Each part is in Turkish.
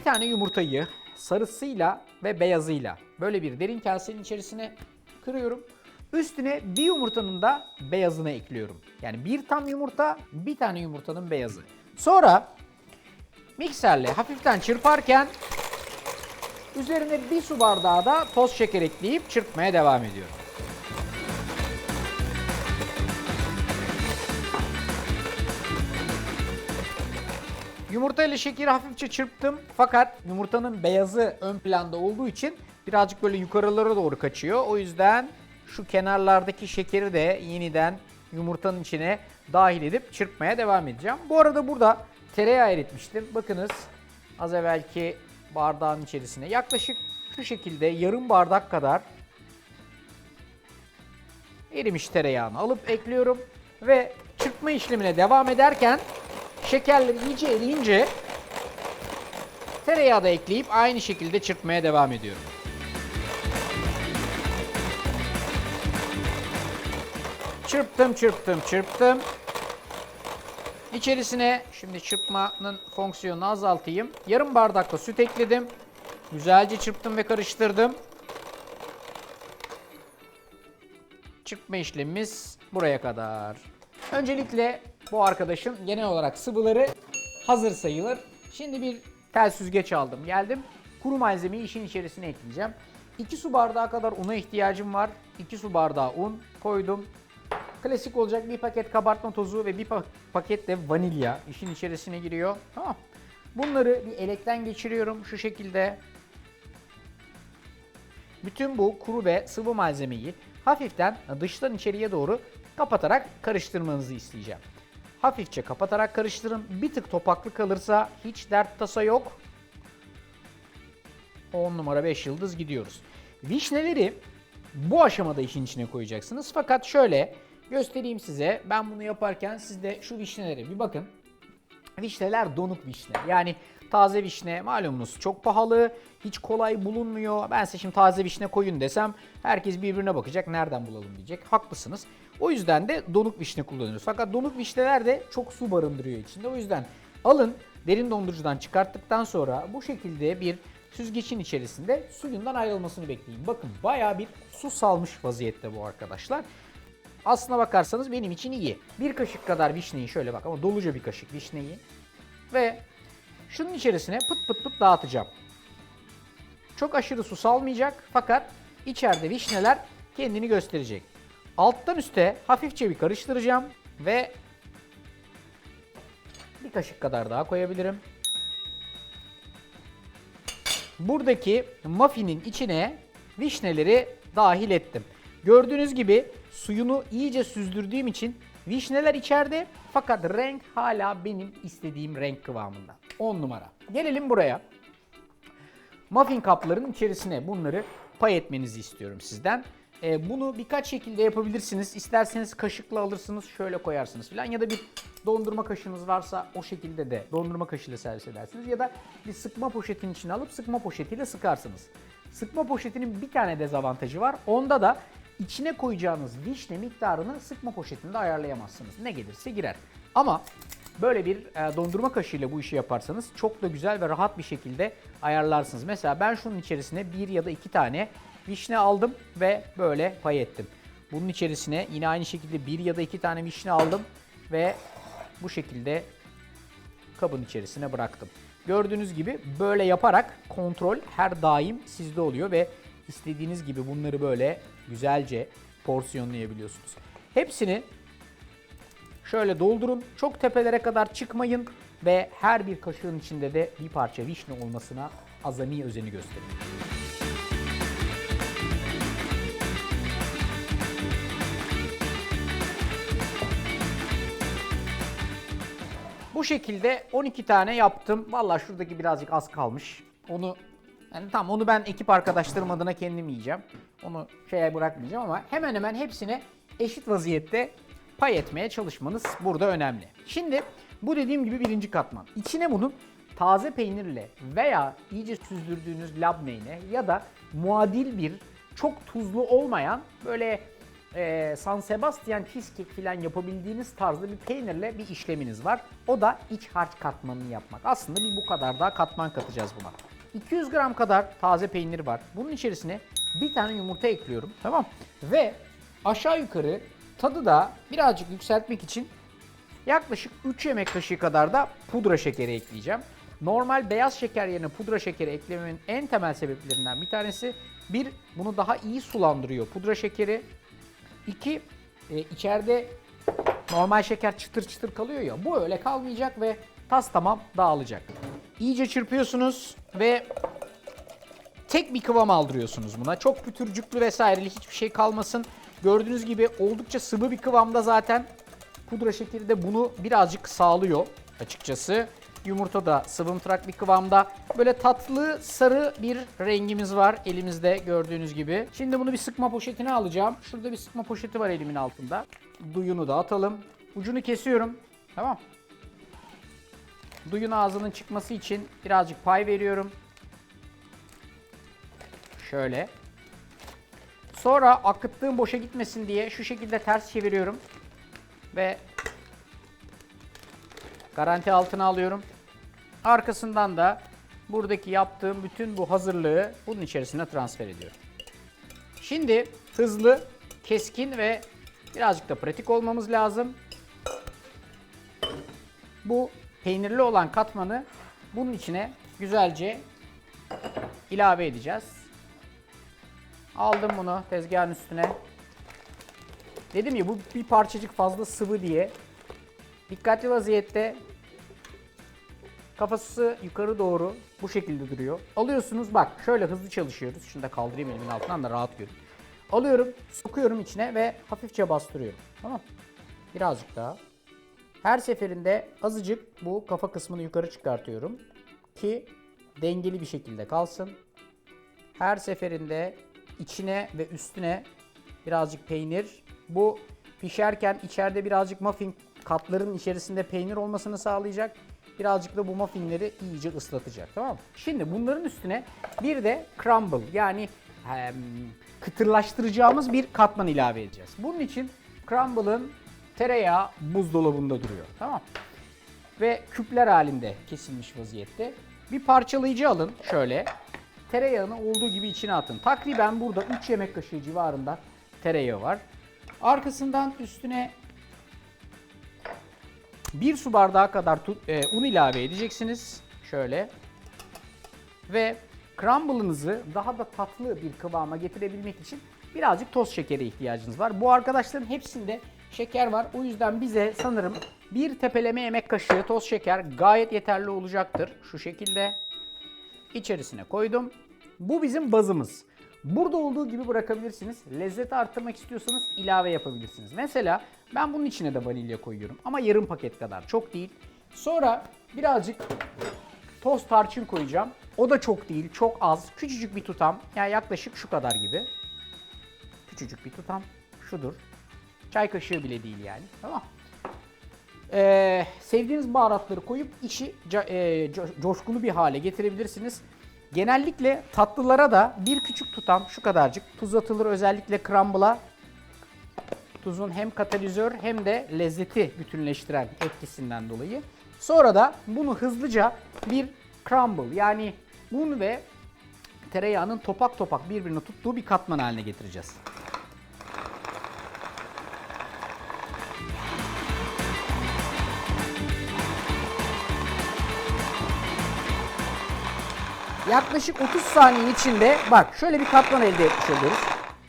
tane yumurtayı sarısıyla ve beyazıyla böyle bir derin kasenin içerisine kırıyorum. Üstüne bir yumurtanın da beyazını ekliyorum. Yani bir tam yumurta, bir tane yumurtanın beyazı. Sonra mikserle hafiften çırparken üzerine bir su bardağı da toz şeker ekleyip çırpmaya devam ediyorum. Yumurta ile şekeri hafifçe çırptım fakat yumurtanın beyazı ön planda olduğu için birazcık böyle yukarılara doğru kaçıyor. O yüzden şu kenarlardaki şekeri de yeniden yumurtanın içine dahil edip çırpmaya devam edeceğim. Bu arada burada tereyağı eritmiştim. Bakınız az evvelki bardağın içerisine yaklaşık şu şekilde yarım bardak kadar erimiş tereyağını alıp ekliyorum ve çırpma işlemine devam ederken şekerler iyice eriyince tereyağı da ekleyip aynı şekilde çırpmaya devam ediyorum. Çırptım, çırptım, çırptım. İçerisine şimdi çırpmanın fonksiyonunu azaltayım. Yarım bardakla süt ekledim. Güzelce çırptım ve karıştırdım. Çırpma işlemimiz buraya kadar. Öncelikle bu arkadaşın genel olarak sıvıları hazır sayılır. Şimdi bir tel süzgeç aldım geldim. Kuru malzemeyi işin içerisine ekleyeceğim. 2 su bardağı kadar una ihtiyacım var. 2 su bardağı un koydum. Klasik olacak bir paket kabartma tozu ve bir pa- paket de vanilya işin içerisine giriyor. Tamam. Bunları bir elekten geçiriyorum şu şekilde. Bütün bu kuru ve sıvı malzemeyi hafiften dıştan içeriye doğru kapatarak karıştırmanızı isteyeceğim. Hafifçe kapatarak karıştırın. Bir tık topaklı kalırsa hiç dert tasa yok. 10 numara 5 yıldız gidiyoruz. Vişneleri bu aşamada işin içine koyacaksınız. Fakat şöyle göstereyim size. Ben bunu yaparken siz de şu vişnelere bir bakın. Vişneler donuk vişne. Yani taze vişne malumunuz çok pahalı, hiç kolay bulunmuyor. Ben size şimdi taze vişne koyun desem herkes birbirine bakacak nereden bulalım diyecek. Haklısınız. O yüzden de donuk vişne kullanıyoruz. Fakat donuk vişneler de çok su barındırıyor içinde. O yüzden alın derin dondurucudan çıkarttıktan sonra bu şekilde bir süzgecin içerisinde suyundan ayrılmasını bekleyin. Bakın bayağı bir su salmış vaziyette bu arkadaşlar. Aslına bakarsanız benim için iyi. Bir kaşık kadar vişneyi şöyle bak ama doluca bir kaşık vişneyi ve şunun içerisine pıt pıt pıt dağıtacağım. Çok aşırı su salmayacak fakat içeride vişneler kendini gösterecek. Alttan üste hafifçe bir karıştıracağım ve bir kaşık kadar daha koyabilirim. Buradaki muffinin içine vişneleri dahil ettim. Gördüğünüz gibi suyunu iyice süzdürdüğüm için vişneler içeride fakat renk hala benim istediğim renk kıvamında. 10 numara. Gelelim buraya. Muffin kapların içerisine bunları pay etmenizi istiyorum sizden. Ee, bunu birkaç şekilde yapabilirsiniz. İsterseniz kaşıkla alırsınız, şöyle koyarsınız falan. Ya da bir dondurma kaşığınız varsa o şekilde de dondurma kaşığıyla servis edersiniz. Ya da bir sıkma poşetin içine alıp sıkma poşetiyle sıkarsınız. Sıkma poşetinin bir tane dezavantajı var. Onda da içine koyacağınız vişne miktarını sıkma poşetinde ayarlayamazsınız. Ne gelirse girer. Ama böyle bir e, dondurma kaşığıyla bu işi yaparsanız çok da güzel ve rahat bir şekilde ayarlarsınız. Mesela ben şunun içerisine bir ya da iki tane vişne aldım ve böyle pay ettim. Bunun içerisine yine aynı şekilde bir ya da iki tane vişne aldım ve bu şekilde kabın içerisine bıraktım. Gördüğünüz gibi böyle yaparak kontrol her daim sizde oluyor ve istediğiniz gibi bunları böyle güzelce porsiyonlayabiliyorsunuz. Hepsini şöyle doldurun. Çok tepelere kadar çıkmayın ve her bir kaşığın içinde de bir parça vişne olmasına azami özeni gösterin. Bu şekilde 12 tane yaptım. Vallahi şuradaki birazcık az kalmış. Onu yani tamam onu ben ekip arkadaşlarım adına kendim yiyeceğim. Onu şeye bırakmayacağım ama hemen hemen hepsine eşit vaziyette pay etmeye çalışmanız burada önemli. Şimdi bu dediğim gibi birinci katman. İçine bunun taze peynirle veya iyice süzdürdüğünüz labneyle ya da muadil bir çok tuzlu olmayan böyle e, San Sebastian cheesecake falan yapabildiğiniz tarzda bir peynirle bir işleminiz var. O da iç harç katmanını yapmak. Aslında bir bu kadar daha katman katacağız buna. 200 gram kadar taze peynir var. Bunun içerisine bir tane yumurta ekliyorum. Tamam. Ve aşağı yukarı tadı da birazcık yükseltmek için yaklaşık 3 yemek kaşığı kadar da pudra şekeri ekleyeceğim. Normal beyaz şeker yerine pudra şekeri eklememin en temel sebeplerinden bir tanesi bir bunu daha iyi sulandırıyor pudra şekeri. İki e, içeride normal şeker çıtır çıtır kalıyor ya bu öyle kalmayacak ve tas tamam dağılacak. İyice çırpıyorsunuz ve tek bir kıvam aldırıyorsunuz buna. Çok pütürcüklü vesaireli hiçbir şey kalmasın. Gördüğünüz gibi oldukça sıvı bir kıvamda zaten. Pudra şekeri de bunu birazcık sağlıyor açıkçası. Yumurta da sıvımtırak bir kıvamda. Böyle tatlı sarı bir rengimiz var elimizde gördüğünüz gibi. Şimdi bunu bir sıkma poşetine alacağım. Şurada bir sıkma poşeti var elimin altında. Duyunu da atalım. Ucunu kesiyorum. Tamam. Duyun ağzının çıkması için birazcık pay veriyorum. Şöyle. Sonra akıttığım boşa gitmesin diye şu şekilde ters çeviriyorum. Ve garanti altına alıyorum. Arkasından da buradaki yaptığım bütün bu hazırlığı bunun içerisine transfer ediyorum. Şimdi hızlı, keskin ve birazcık da pratik olmamız lazım. Bu peynirli olan katmanı bunun içine güzelce ilave edeceğiz. Aldım bunu tezgahın üstüne. Dedim ya bu bir parçacık fazla sıvı diye. Dikkatli vaziyette kafası yukarı doğru bu şekilde duruyor. Alıyorsunuz bak şöyle hızlı çalışıyoruz. Şunu da kaldırayım elimin altından da rahat görün. Alıyorum, sokuyorum içine ve hafifçe bastırıyorum. Tamam Birazcık daha. Her seferinde azıcık bu kafa kısmını yukarı çıkartıyorum ki dengeli bir şekilde kalsın. Her seferinde içine ve üstüne birazcık peynir. Bu pişerken içeride birazcık muffin katların içerisinde peynir olmasını sağlayacak. Birazcık da bu muffinleri iyice ıslatacak tamam mı? Şimdi bunların üstüne bir de crumble yani em, kıtırlaştıracağımız bir katman ilave edeceğiz. Bunun için crumble'ın tereyağı buzdolabında duruyor tamam Ve küpler halinde kesilmiş vaziyette. Bir parçalayıcı alın şöyle. Tereyağını olduğu gibi içine atın. Takriben burada 3 yemek kaşığı civarında tereyağı var. Arkasından üstüne bir su bardağı kadar tu- e, un ilave edeceksiniz. Şöyle. Ve crumble'ınızı daha da tatlı bir kıvama getirebilmek için birazcık toz şekere ihtiyacınız var. Bu arkadaşların hepsinde şeker var. O yüzden bize sanırım bir tepeleme yemek kaşığı toz şeker gayet yeterli olacaktır. Şu şekilde içerisine koydum. Bu bizim bazımız. Burada olduğu gibi bırakabilirsiniz. Lezzeti arttırmak istiyorsanız ilave yapabilirsiniz. Mesela ben bunun içine de vanilya koyuyorum ama yarım paket kadar çok değil. Sonra birazcık toz tarçın koyacağım. O da çok değil, çok az. Küçücük bir tutam. Yani yaklaşık şu kadar gibi. Küçücük bir tutam. Şudur. Çay kaşığı bile değil yani. Tamam. Ee, sevdiğiniz baharatları koyup işi e, co- coşkulu bir hale getirebilirsiniz. Genellikle tatlılara da bir küçük tutam şu kadarcık tuz atılır özellikle crumble'a. Tuzun hem katalizör hem de lezzeti bütünleştiren etkisinden dolayı. Sonra da bunu hızlıca bir crumble yani un ve tereyağının topak topak birbirini tuttuğu bir katman haline getireceğiz. Yaklaşık 30 saniye içinde bak şöyle bir katman elde etmiş oluyoruz.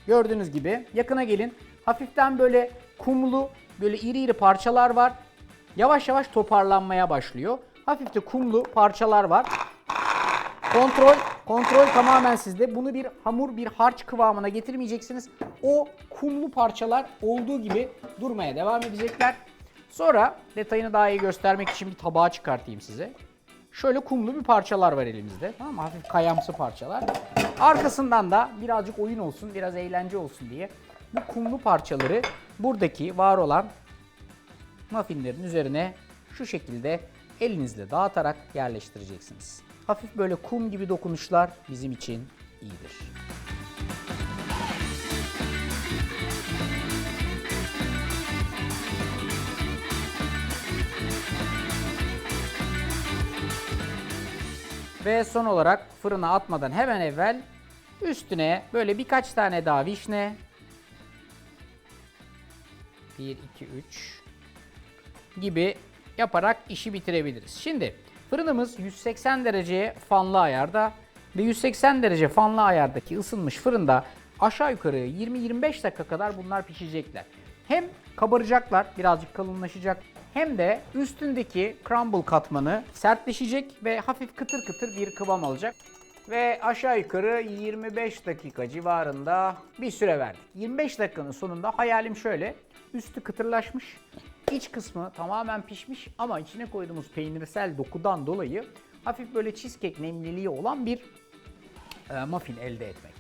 Gördüğünüz gibi yakına gelin. Hafiften böyle kumlu böyle iri iri parçalar var. Yavaş yavaş toparlanmaya başlıyor. Hafif de kumlu parçalar var. Kontrol, kontrol tamamen sizde. Bunu bir hamur, bir harç kıvamına getirmeyeceksiniz. O kumlu parçalar olduğu gibi durmaya devam edecekler. Sonra detayını daha iyi göstermek için bir tabağa çıkartayım size. Şöyle kumlu bir parçalar var elimizde. Tamam mı? Hafif kayamsı parçalar. Arkasından da birazcık oyun olsun, biraz eğlence olsun diye bu kumlu parçaları buradaki var olan muffinlerin üzerine şu şekilde elinizle dağıtarak yerleştireceksiniz. Hafif böyle kum gibi dokunuşlar bizim için iyidir. Ve son olarak fırına atmadan hemen evvel üstüne böyle birkaç tane daha vişne. 1, 2, 3 gibi yaparak işi bitirebiliriz. Şimdi fırınımız 180 dereceye fanlı ayarda ve 180 derece fanlı ayardaki ısınmış fırında aşağı yukarı 20-25 dakika kadar bunlar pişecekler. Hem kabaracaklar, birazcık kalınlaşacak hem de üstündeki crumble katmanı sertleşecek ve hafif kıtır kıtır bir kıvam alacak. Ve aşağı yukarı 25 dakika civarında bir süre verdik. 25 dakikanın sonunda hayalim şöyle. Üstü kıtırlaşmış, iç kısmı tamamen pişmiş ama içine koyduğumuz peynirsel dokudan dolayı hafif böyle cheesecake nemliliği olan bir e, muffin elde etmek.